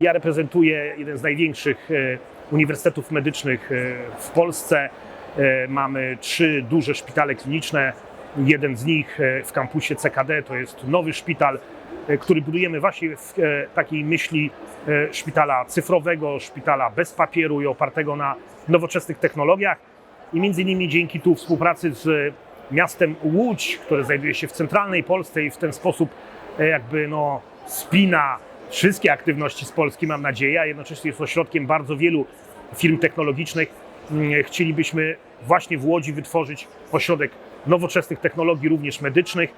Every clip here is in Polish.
Ja reprezentuję jeden z największych e, uniwersytetów medycznych e, w Polsce. E, Mamy trzy duże szpitale kliniczne. Jeden z nich w kampusie CKD to jest nowy szpital, który budujemy właśnie w takiej myśli szpitala cyfrowego, szpitala bez papieru i opartego na nowoczesnych technologiach. I między innymi dzięki tu współpracy z miastem Łódź, które znajduje się w centralnej Polsce i w ten sposób jakby no, spina wszystkie aktywności z Polski, mam nadzieję, a jednocześnie jest ośrodkiem bardzo wielu firm technologicznych. Mm, Chcielibyśmy właśnie w Łodzi wytworzyć ośrodek nowoczesnych technologii, również medycznych.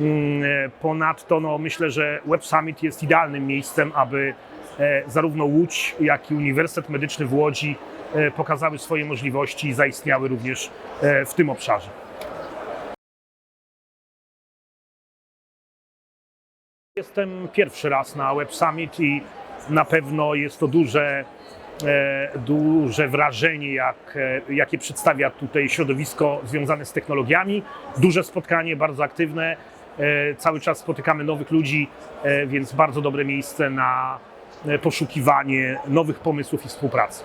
Mm, e, Ponadto no, myślę, że Web Summit jest idealnym miejscem, aby e, zarówno Łódź, jak i Uniwersytet Medyczny w Łodzi e, pokazały swoje możliwości i zaistniały również w tym obszarze. Jestem pierwszy raz na Web Summit i na pewno jest to duże, e, duże wrażenie, jak, e, jakie przedstawia tutaj środowisko związane z technologiami. Duże spotkanie, bardzo aktywne. E, cały czas spotykamy nowych ludzi, więc bardzo dobre miejsce na poszukiwanie nowych pomysłów i współpracy.